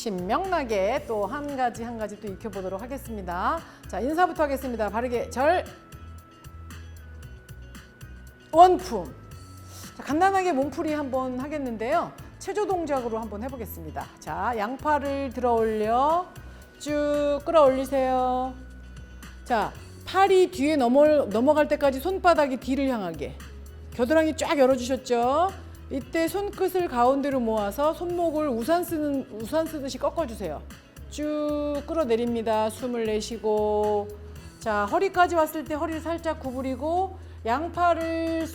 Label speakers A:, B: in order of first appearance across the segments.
A: 신명나게 또 한 가지 한 가지 또 익혀보도록 하겠습니다. 자, 인사부터 하겠습니다. 바르게 절 원품. 자, 간단하게 몸풀이 한번 하겠는데요. 체조 동작으로 한번 해보겠습니다. 자, 양팔을 들어 올려 쭉 끌어 올리세요. 자, 팔이 뒤에 넘어, 넘어갈 때까지 손바닥이 뒤를 향하게. 겨드랑이 쫙 열어주셨죠? 이때 손끝을 가운데로 모아서 손목을 우산 쓰는 우산 쓰듯이 꺾어주세요. 쭉 끌어내립니다. 숨을 내쉬고 자 허리까지 왔을 때 허리를 살짝 구부리고 양팔을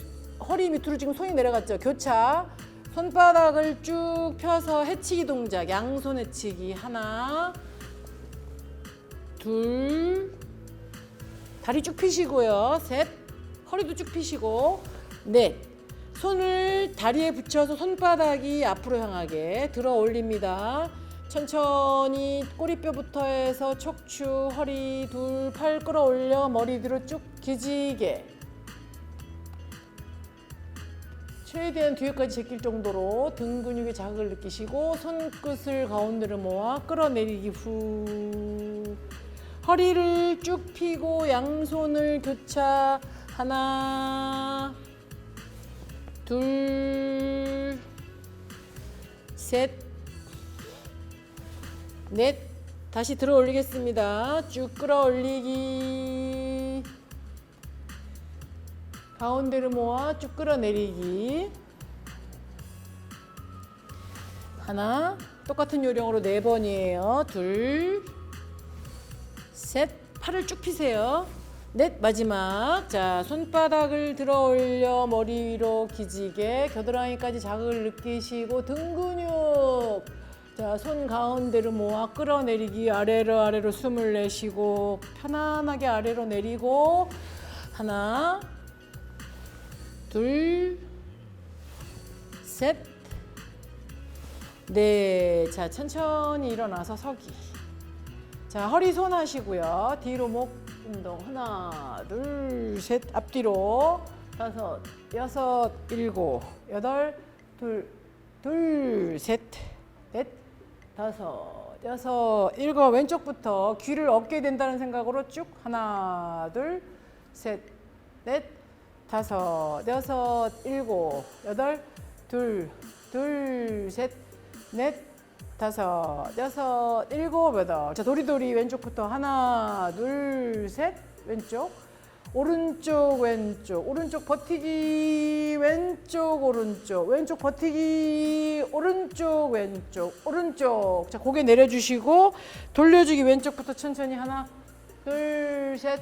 A: 허리 밑으로 지금 손이 내려갔죠. 교차 손바닥을 쭉 펴서 해치기 동작 양손 해치기 하나 둘 다리 쭉 펴시고요. 셋. 허리도 쭉 펴시고. 넷. 손을 다리에 붙여서 손바닥이 앞으로 향하게 들어 올립니다. 천천히 꼬리뼈부터 해서 척추, 허리, 둘, 팔 끌어올려 머리 뒤로 쭉 기지개. 최대한 뒤에까지 제낄 정도로 등 근육의 자극을 느끼시고 손끝을 가운데로 모아 끌어내리기 후. 허리를 쭉 펴고 양손을 교차 하나 둘 셋, 넷. 다시 들어 올리겠습니다. 쭉 끌어 올리기. 가운데로 모아 쭉 끌어 내리기. 하나. 똑같은 요령으로 네 번이에요. 둘, 셋. 팔을 쭉 피세요. 넷. 마지막. 자, 손바닥을 들어 올려 머리 위로 기지개. 겨드랑이까지 자극을 느끼시고 등 근육. 자, 손 가운데로 모아 끌어내리기. 아래로 아래로 숨을 내쉬고 편안하게 아래로 내리고 하나, 둘, 셋, 네. 자, 천천히 일어나서 서기. 자, 허리 손 하시고요. 뒤로 목 운동. 하나, 둘, 셋. 앞뒤로. 다섯, 여섯, 일곱, 여덟, 둘, 둘, 셋, 넷, 다섯, 여섯, 일곱. 왼쪽부터 귀를 얻게 된다는 생각으로 쭉. 하나, 둘, 셋, 넷, 다섯, 여섯, 일곱, 여덟, 둘, 둘, 셋, 넷, 다섯, 여섯, 일곱, 여덟. 자, 도리도리 왼쪽부터 하나, 둘, 셋, 왼쪽. 오른쪽, 왼쪽, 오른쪽 버티기, 왼쪽, 오른쪽, 왼쪽 버티기, 오른쪽, 왼쪽, 오른쪽. 자, 고개 내려주시고, 돌려주기 왼쪽부터 천천히 하나, 둘, 셋,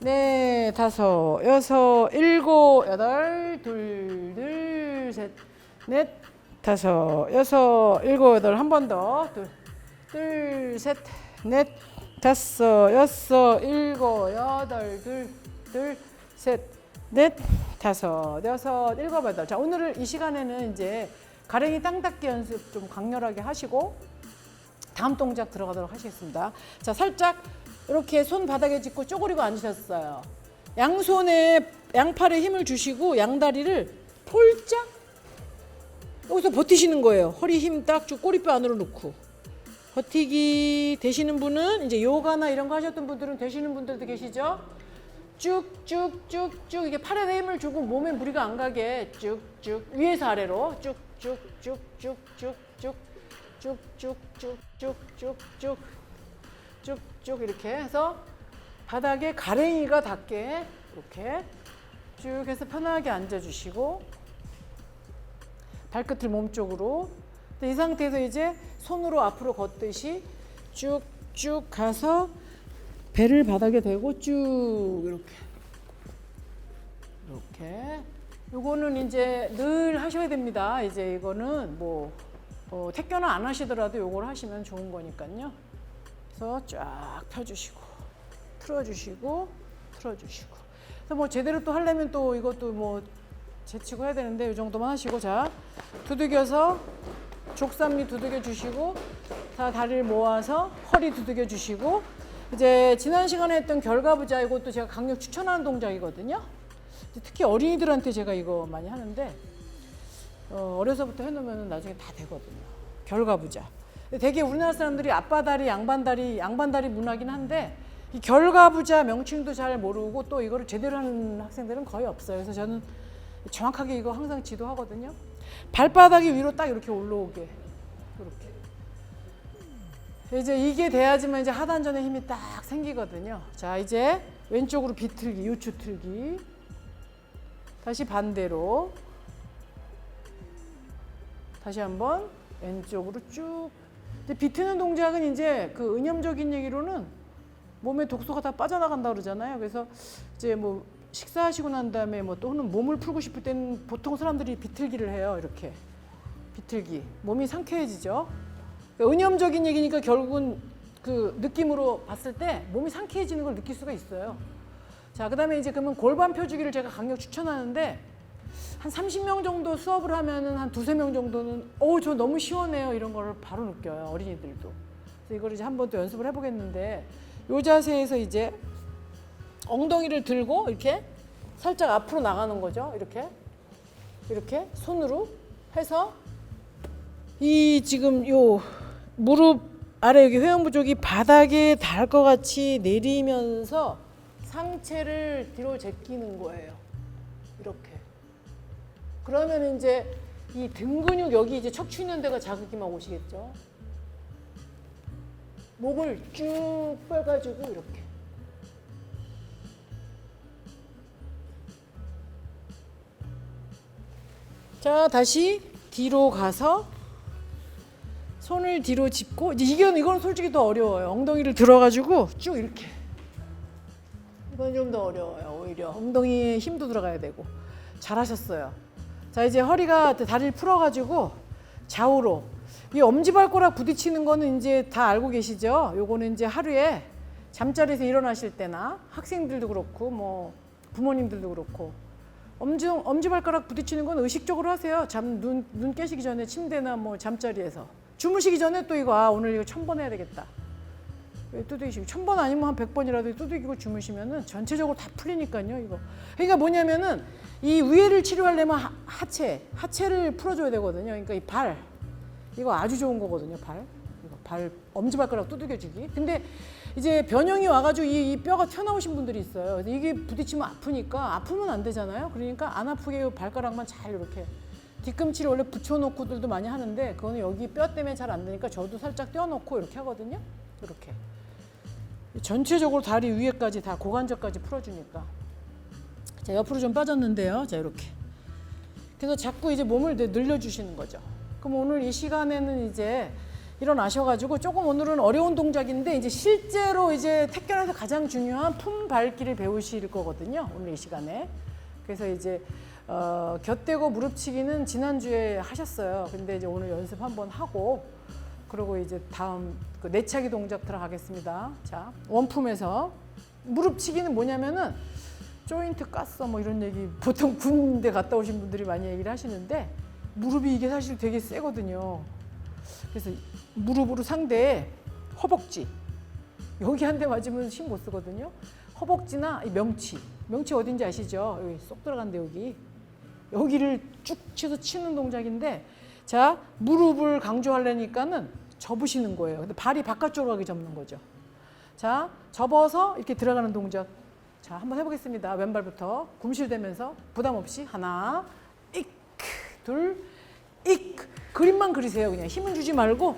A: 넷, 다섯, 여섯, 일곱, 여덟, 둘, 둘, 셋, 넷, 다섯, 여섯, 일곱, 여덟, 한 번 더. 둘, 둘, 셋, 넷, 다섯, 여섯, 일곱, 여덟, 둘, 둘, 셋, 넷, 다섯, 여섯, 일곱, 여덟. 자, 오늘 이 시간에는 이제 가랭이 땅 닦기 연습 좀 강렬하게 하시고 다음 동작 들어가도록 하시겠습니다. 자, 살짝 이렇게 손 바닥에 짚고 쪼그리고 앉으셨어요. 양손에 양팔에 힘을 주시고 양다리를 폴짝 여기서 버티시는 거예요. 허리 힘 딱 주 꼬리뼈 안으로 놓고. 버티기 되시는 분은 이제 요가나 이런 거 하셨던 분들은 되시는 분들도 계시죠? 쭉쭉쭉쭉 이게 팔에 힘을 주고 몸에 무리가 안 가게 쭉쭉 위에서 아래로 쭉쭉쭉쭉쭉쭉 쭉쭉쭉쭉쭉쭉쭉 이렇게 해서 바닥에 가랭이가 닿게 이렇게 쭉 해서 편하게 앉아주시고 발끝을 몸쪽으로 이 상태에서 이제 손으로 앞으로 걷듯이 쭉쭉 가서 배를 바닥에 대고 쭉 이렇게 이렇게 요거는 이제 늘 하셔야 됩니다. 이제 이거는 뭐 어, 택견을 안 하시더라도 요걸 하시면 좋은 거니까요. 그래서 쫙 펴주시고 틀어주시고 틀어주시고 그래서 뭐 제대로 또 하려면 또 이것도 뭐 제치고 해야 되는데 이 정도만 하시고 자 두들겨서 족삼리 두들겨 주시고 자 다리를 모아서 허리 두들겨 주시고 이제 지난 시간에 했던 결과 부자 이것도 제가 강력 추천하는 동작이거든요. 특히 어린이들한테 제가 이거 많이 하는데 어, 어려서부터 해놓으면 나중에 다 되거든요. 결과 부자. 되게 우리나라 사람들이 앞바다리, 양반다리, 양반다리 문화긴 한데 이 결과부자 명칭도 잘 모르고 또 이거를 제대로 하는 학생들은 거의 없어요. 그래서 저는 정확하게 이거 항상 지도하거든요. 발바닥이 위로 딱 이렇게 올라오게 이렇게. 이제 이게 돼야지만 이제 하단전에 힘이 딱 생기거든요. 자 이제 왼쪽으로 비틀기, 요추 틀기. 다시 반대로. 다시 한번 왼쪽으로 쭉. 근데 비트는 동작은 이제 그 은염적인 얘기로는 몸에 독소가 다 빠져나간다 그러잖아요. 그래서 이제 뭐 식사하시고 난 다음에 뭐 또는 몸을 풀고 싶을 때는 보통 사람들이 비틀기를 해요. 이렇게 비틀기. 몸이 상쾌해지죠. 그러니까 은염적인 얘기니까 결국은 그 느낌으로 봤을 때 몸이 상쾌해지는 걸 느낄 수가 있어요. 자, 그다음에 이제 그러면 골반 펴주기를 제가 강력 추천하는데 한 30명 정도 수업을 하면은 한 두세 명 정도는 어, 저 너무 시원해요. 이런 거를 바로 느껴요. 어린이들도. 그래서 이걸 이제 한번 또 연습을 해 보겠는데 요 자세에서 이제 엉덩이를 들고 이렇게 살짝 앞으로 나가는 거죠. 이렇게. 이렇게 손으로 해서 이 지금 요 무릎 아래 여기 회영부 쪽이 바닥에 닿을 것 같이 내리면서 상체를 뒤로 제끼는 거예요. 이렇게. 그러면 이제 이 등 근육 여기 이제 척추 있는 데가 자극이 막 오시겠죠. 목을 쭉 빼가지고 이렇게. 자, 다시 뒤로 가서 손을 뒤로 짚고 이제 이건 이건 솔직히 더 어려워요. 엉덩이를 들어가지고 쭉 이렇게. 이건 좀 더 어려워요. 오히려 엉덩이에 힘도 들어가야 되고. 잘하셨어요. 자 이제 허리가 다리를 풀어가지고 좌우로 이 엄지발가락 부딪히는 거는 이제 다 알고 계시죠? 요거는 이제 하루에 잠자리에서 일어나실 때나 학생들도 그렇고 뭐 부모님들도 그렇고 엄지 엄지발가락 부딪히는 건 의식적으로 하세요. 잠 눈 눈 깨시기 전에 침대나 뭐 잠자리에서 주무시기 전에 또 이거 아 오늘 이거 천 번 해야 되겠다. 두들기시고 천번 아니면 한 백 번이라도 두들기고 주무시면은 전체적으로 다 풀리니까요. 이거 그러니까 뭐냐면은 이 위에를 치료하려면 하, 하체 하체를 풀어줘야 되거든요. 그러니까 이 발 이거 아주 좋은 거거든요. 발 이거 발 엄지발가락 두들겨주기. 근데 이제 변형이 와가지고 이, 이 뼈가 튀어나오신 분들이 있어요. 이게 부딪히면 아프니까 아프면 안 되잖아요. 그러니까 안 아프게 이 발가락만 잘 이렇게 뒤꿈치를 원래 붙여놓고들도 많이 하는데 그거는 여기 뼈 때문에 잘 안 되니까 저도 살짝 떼어놓고 이렇게 하거든요. 이렇게 전체적으로 다리 위에까지 다 고관절까지 풀어주니까 자 옆으로 좀 빠졌는데요. 자 이렇게 그래서 자꾸 이제 몸을 늘- 늘려주시는 거죠. 그럼 오늘 이 시간에는 이제 일어나셔가지고 조금 오늘은 어려운 동작인데 이제 실제로 이제 택견에서 가장 중요한 품 밟기를 배우실 거거든요. 오늘 이 시간에. 그래서 이제 어, 곁대고 무릎치기는 지난주에 하셨어요. 근데 이제 오늘 연습 한번 하고 그리고 이제 다음 그 내차기 동작 들어가겠습니다. 자, 원품에서 무릎치기는 뭐냐면은 조인트 깠어 뭐 이런 얘기 보통 군대 갔다 오신 분들이 많이 얘기를 하시는데 무릎이 이게 사실 되게 세거든요. 그래서 무릎으로 상대의 허벅지 여기 한 대 맞으면 힘 못 쓰거든요. 허벅지나 이 명치 명치 어딘지 아시죠? 여기 쏙 들어간대 여기 여기를 쭉 치서 치는 동작인데 자 무릎을 강조하려니까는 접으시는 거예요. 근데 발이 바깥쪽으로 가게 접는 거죠. 자 접어서 이렇게 들어가는 동작. 자 한번 해보겠습니다. 왼발부터 굼실대면서 부담 없이 하나, 익, 둘, 익. 그림만 그리세요. 그냥 힘은 주지 말고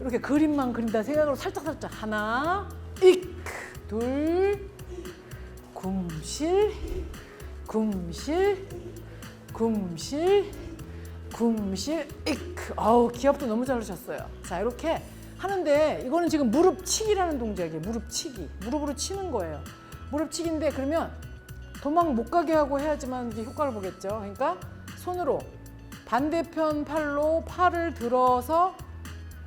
A: 이렇게 그림만 그린다 생각으로 살짝 살짝 하나, 익, 둘, 굼실, 굼실, 굼실, 굼실, 익. 아우 기압도 너무 잘하셨어요. 자 이렇게 하는데 이거는 지금 무릎 치기라는 동작이에요. 무릎 치기. 무릎으로 치는 거예요. 무릎 치기인데 그러면 도망 못 가게 하고 해야지만 이제 효과를 보겠죠. 그러니까 손으로 반대편 팔로 팔을 들어서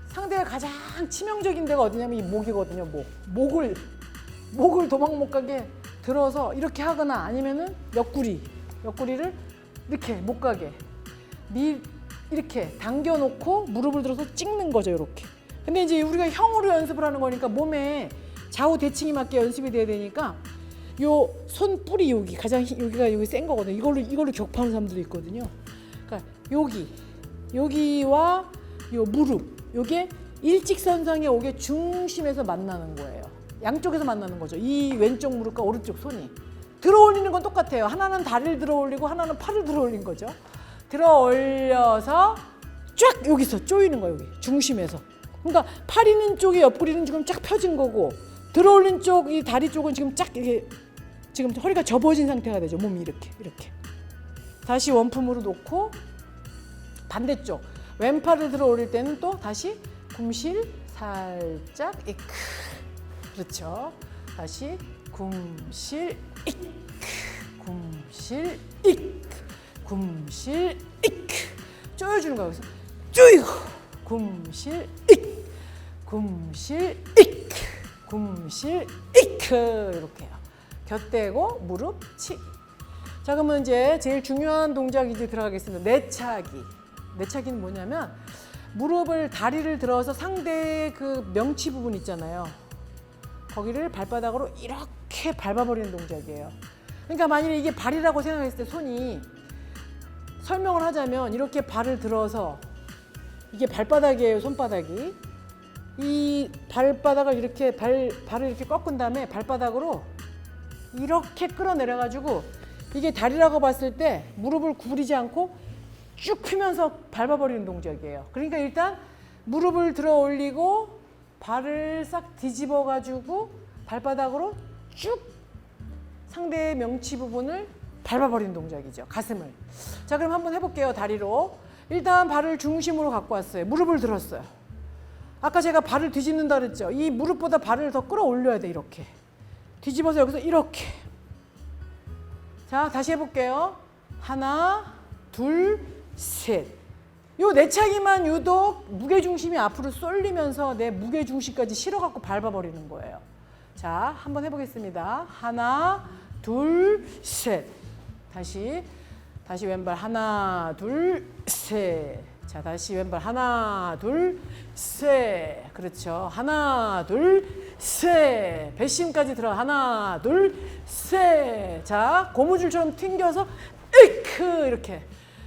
A: 상대가 가장 치명적인 데가 어디냐면 이 목이거든요. 목. 목을 목을 도망 못 가게 들어서 이렇게 하거나 아니면은 옆구리 옆구리를 이렇게 못 가게 미 이렇게 당겨 놓고 무릎을 들어서 찍는 거죠 이렇게 근데 이제 우리가 형으로 연습을 하는 거니까 몸에 좌우 대칭이 맞게 연습이 돼야 되니까 요 손 뿌리 여기 가장 힘- 여기가 여기 센 거거든요 이걸로 이걸로 격파하는 사람들도 있거든요 그러니까 여기 여기와 요 무릎 요게 일직선상에 오게 중심에서 만나는 거예요. 양쪽에서 만나는 거죠. 이 왼쪽 무릎과 오른쪽 손이 들어 올리는 건 똑같아요. 하나는 다리를 들어 올리고 하나는 팔을 들어 올린 거죠. 들어 올려서 쫙 여기서 조이는 거예요. 여기 중심에서. 그러니까 팔 있는 쪽이 옆구리는 지금 쫙 펴진 거고 들어 올린 쪽 이 다리 쪽은 지금 쫙 이렇게 지금 허리가 접어진 상태가 되죠. 몸이 이렇게 이렇게. 다시 원품으로 놓고 반대쪽. 왼팔을 들어 올릴 때는 또 다시 굼실 살짝 이크. 그렇죠. 다시 굼실 이크. 굼실 이크. 굼실 이크. 조여주는 거예요. 그래서 쪼이고. 굼실 이크. 굼실 이크. 굼실 이크. 이렇게 해요. 곁대고 무릎 치 자 그러면 이제 제일 중요한 동작이 이제 들어가겠습니다. 내차기. 내차기는 뭐냐면 무릎을 다리를 들어서 상대의 그 명치 부분 있잖아요. 거기를 발바닥으로 이렇게 밟아버리는 동작이에요. 그러니까 만일에 이게 발이라고 생각했을 때 손이 설명을 하자면 이렇게 발을 들어서 이게 발바닥이에요, 손바닥이. 이 발바닥을 이렇게 발 발을 이렇게 꺾은 다음에 발바닥으로 이렇게 끌어내려 가지고 이게 다리라고 봤을 때 무릎을 구부리지 않고 쭉 펴면서 밟아버리는 동작이에요. 그러니까 일단 무릎을 들어 올리고 발을 싹 뒤집어 가지고 발바닥으로 쭉 상대의 명치 부분을 밟아버리는 동작이죠. 가슴을. 자, 그럼 한번 해볼게요. 다리로. 일단 발을 중심으로 갖고 왔어요. 무릎을 들었어요. 아까 제가 발을 뒤집는다 그랬죠. 이 무릎보다 발을 더 끌어올려야 돼. 이렇게. 뒤집어서 여기서 이렇게. 자, 다시 해볼게요. 하나, 둘, 셋. 요 내차기만 유독 무게중심이 앞으로 쏠리면서 내 무게중심까지 실어갖고 밟아버리는 거예요. 자, 한번 해보겠습니다. 하나, 둘, 셋. 다시, 다시 왼발 하나, 둘, 셋. 자, 다시 왼발 하나, 둘, 셋. 그렇죠. 하나, 둘, 셋. 배심까지 들어. 하나, 둘, 셋. 자, 고무줄처럼 튕겨서 으크 이렇게.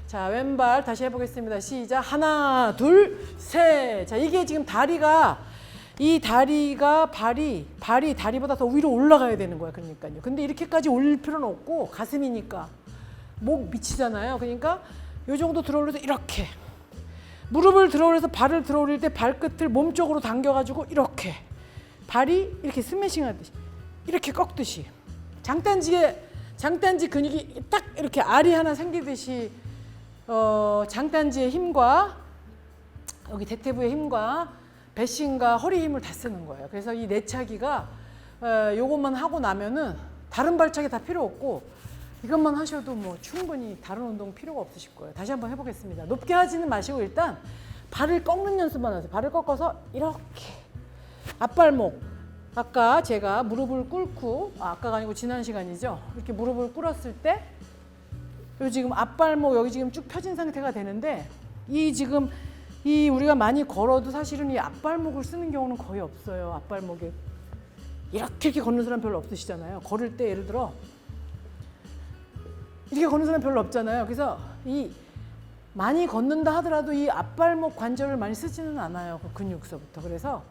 A: 자, 왼발 다시 해보겠습니다. 시작. 하나, 둘, 셋. 자, 이게 지금 다리가 이 다리가 발이 발이 다리보다 더 위로 올라가야 되는 거야. 그러니까요. 근데 이렇게까지 올릴 필요는 없고 가슴이니까 목 미치잖아요. 그러니까 요 정도 들어 올려서 이렇게 무릎을 들어 올려서 발을 들어 올릴 때 발끝을 몸 쪽으로 당겨가지고 이렇게 발이 이렇게 스매싱 하듯이 이렇게 꺾듯이 장단지에 장단지 근육이 딱 이렇게 알이 하나 생기듯이 어, 장단지의 힘과 여기 대퇴부의 힘과 배심과 허리 힘을 다 쓰는 거예요. 그래서 이 내차기가 어, 요것만 하고 나면은 다른 발차기 다 필요 없고 이것만 하셔도 뭐 충분히 다른 운동 필요가 없으실 거예요. 다시 한번 해보겠습니다. 높게 하지는 마시고 일단 발을 꺾는 연습만 하세요. 발을 꺾어서 이렇게 앞발목 아까 제가 무릎을 꿇고 아, 아까가 아니고 지난 시간이죠. 이렇게 무릎을 꿇었을 때 요 지금 앞발목 여기 지금 쭉 펴진 상태가 되는데 이 지금 이 우리가 많이 걸어도 사실은 이 앞발목을 쓰는 경우는 거의 없어요. 앞발목에 이렇게 이렇게 걷는 사람 별로 없으시잖아요. 걸을 때 예를 들어 이렇게 걷는 사람 별로 없잖아요. 그래서 이 많이 걷는다 하더라도 이 앞발목 관절을 많이 쓰지는 않아요. 그 근육서부터. 그래서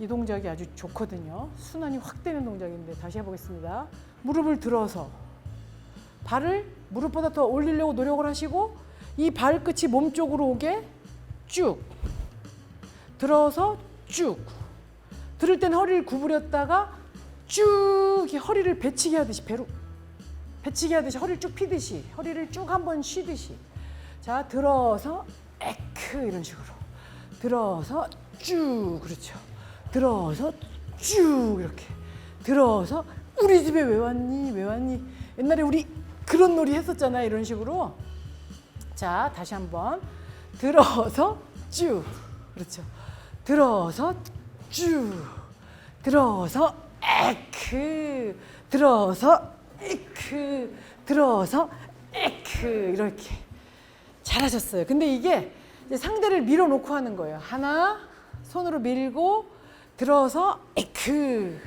A: 이 동작이 아주 좋거든요. 순환이 확 되는 동작인데 다시 해보겠습니다. 무릎을 들어서 발을 무릎보다 더 올리려고 노력을 하시고 이 발끝이 몸 쪽으로 오게 쭉 들어서 쭉 들을 땐 허리를 구부렸다가 쭉 허리를 배치기 하듯이 배로 배치기 하듯이 허리를 쭉 피듯이 허리를 쭉 한번 쉬듯이 자 들어서 에크 이런 식으로 들어서 쭉 그렇죠 들어서 쭉 이렇게. 들어서 우리 집에 왜 왔니? 왜 왔니? 옛날에 우리 그런 놀이 했었잖아요 이런 식으로. 자 다시 한번. 들어서 쭉. 그렇죠. 들어서 쭉. 들어서 에크. 들어서 에크. 들어서 에크. 이렇게. 잘하셨어요. 근데 이게 상대를 밀어놓고 하는 거예요. 하나 손으로 밀고 들어서 에크.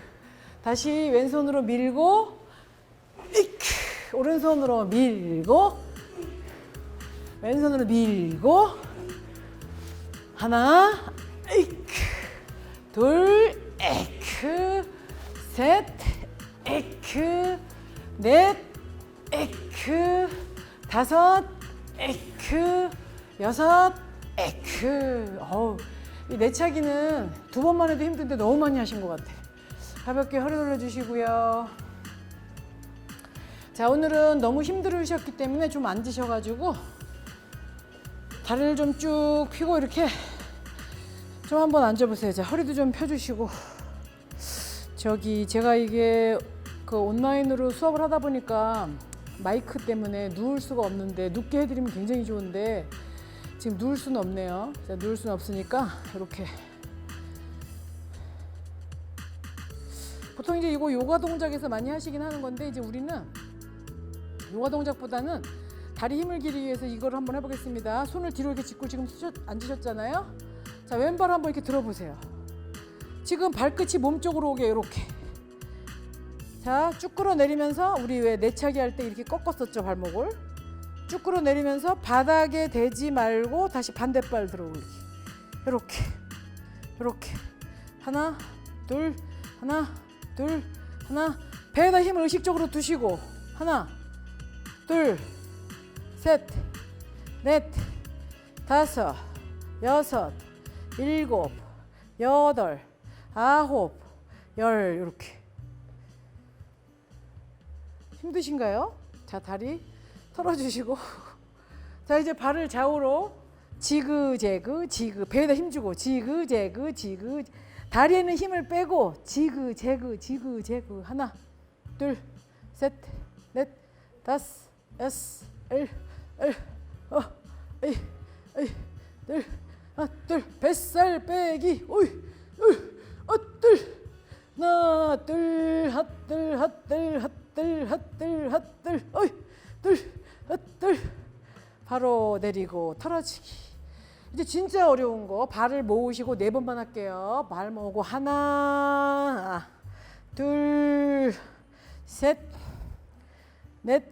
A: 다시 왼손으로 밀고 에크. 오른손으로 밀고 왼손으로 밀고 하나, 에이크, 둘, 에이크, 셋, 에이크, 넷, 에이크, 다섯, 에이크, 여섯, 에이크. 어우, 이 내차기는 두 번만 해도 힘든데 너무 많이 하신 것 같아. 가볍게 허리 돌려주시고요. 자, 오늘은 너무 힘들으셨기 때문에 좀 앉으셔가지고 다리를 좀 쭉 펴고 이렇게 좀 한번 앉아보세요. 자, 허리도 좀 펴주시고 저기 제가 이게 그 온라인으로 수업을 하다 보니까 마이크 때문에 누울 수가 없는데 눕게 해드리면 굉장히 좋은데 지금 누울 수는 없네요. 자, 누울 수는 없으니까 이렇게 보통 이제 이거 요가 동작에서 많이 하시긴 하는 건데 이제 우리는 요가 동작보다는 다리 힘을 기르기 위해서 이걸 한번 해보겠습니다. 손을 뒤로 이렇게 짚고 지금 쓰셨, 앉으셨잖아요. 자 왼발 한번 이렇게 들어보세요. 지금 발끝이 몸 쪽으로 오게 이렇게. 자 쭉 끌어내리면서 우리 왜 내차기 할 때 이렇게 꺾었었죠 발목을. 쭉 끌어내리면서 바닥에 대지 말고 다시 반대발 들어올리기. 이렇게. 이렇게. 하나 둘 하나 둘 하나. 배에다 힘을 의식적으로 두시고. 하나 둘 셋, 넷, 다섯, 여섯, 일곱, 여덟, 아홉, 열. 이렇게. 힘드신가요? 자 다리 털어주시고. 자 이제 발을 좌우로 지그재그 지그 배에다 힘주고 지그재그 지그 다리에는 힘을 빼고 지그재그 지그재그. 하나 둘 셋 넷 다섯 여섯 일 일, 어, 이, 이, 둘, 하나, 둘, 뱃살 빼기, 오이, 오이, 어, 둘, 하나, 둘, 핫둘, 핫둘, 핫둘, 핫둘, 핫둘, 오이, 둘, 핫둘, 바로 내리고 털어지기. 이제 진짜 어려운 거 발을 모으시고 네 번만 할게요. 발 모으고 하나, 둘, 셋, 넷.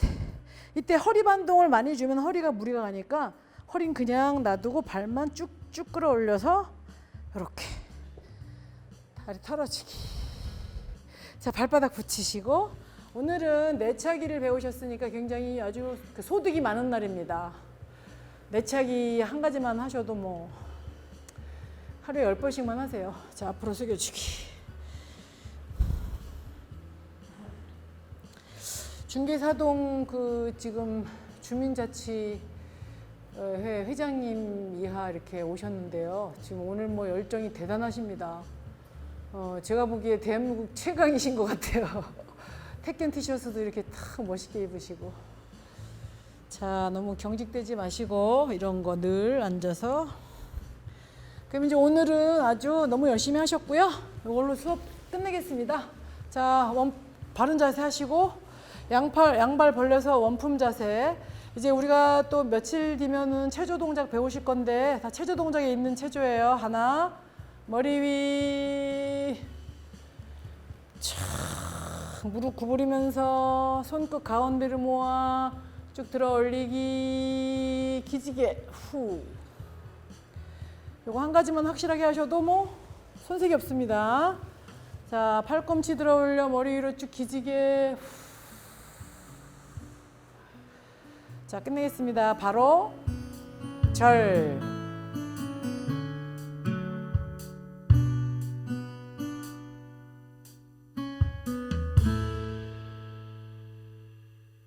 A: 이때 허리 반동을 많이 주면 허리가 무리가 가니까 허리는 그냥 놔두고 발만 쭉쭉 끌어올려서 이렇게 다리 털어지기. 자 발바닥 붙이시고 오늘은 내차기를 배우셨으니까 굉장히 아주 그 소득이 많은 날입니다. 내차기 한 가지만 하셔도 뭐 하루에 열 번씩만 하세요. 자 앞으로 숙여주기. 중계사동 그 지금 주민자치 어, 회 회장님 이하 이렇게 오셨는데요. 지금 오늘 뭐 열정이 대단하십니다. 어, 제가 보기에 대한민국 최강이신 것 같아요. 택견 티셔츠도 이렇게 탁 멋있게 입으시고. 자, 너무 경직되지 마시고 이런 거 늘 앉아서. 그럼 이제 오늘은 아주 너무 열심히 하셨고요. 이걸로 수업 끝내겠습니다. 자, 원 바른 자세 하시고 양팔 양발 벌려서 원품 자세. 이제 우리가 또 며칠 뒤면은 체조 동작 배우실 건데 다 체조 동작에 있는 체조예요. 하나 머리 위 촥, 무릎 구부리면서 손끝 가운데를 모아 쭉 들어 올리기 기지개 후. 요거 한 가지만 확실하게 하셔도 뭐 손색이 없습니다. 자 팔꿈치 들어 올려 머리 위로 쭉 기지개 후. 자, 끝내겠습니다. 바로 절.